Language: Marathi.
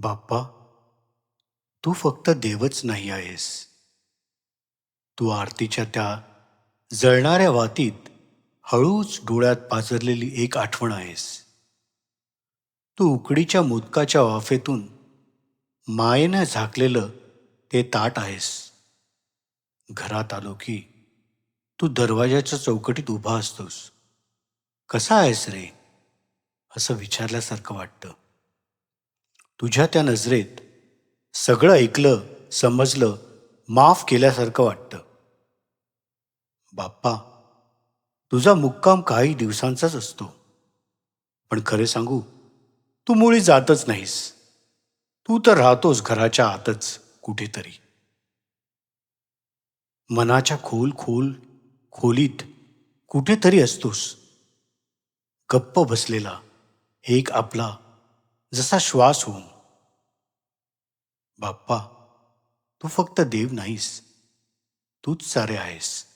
बाप्पा तू फक्त देवच नाही आहेस. तू आरतीच्या त्या जळणाऱ्या वातीत हळूच डोळ्यात पाझरलेली एक आठवण आहेस. तू उकडीच्या मोदकाच्या वाफेतून मायेनं झाकलेलं ते ताट आहेस. घरात आलो की तू दरवाजाच्या चौकटीत उभा असतोस. कसा आहेस रे? असं विचारल्यासारखं वाटतं. तुझ्या त्या नजरेत सगळं ऐकलं समजलं माफ केल्यासारखं वाटतं. बाप्पा तुझा मुक्काम काही दिवसांचाच असतो. पण खरे सांगू तू मुळी जातच नाहीस. तू तर राहतोस घराच्या आतच कुठेतरी. मनाच्या खोल खोल खोलीत कुठेतरी असतोस. गप्प बसलेला एक आपला जसा श्वास होऊन. बाप्पा तू फक्त देव नाहीस. तूच सारे आहेस.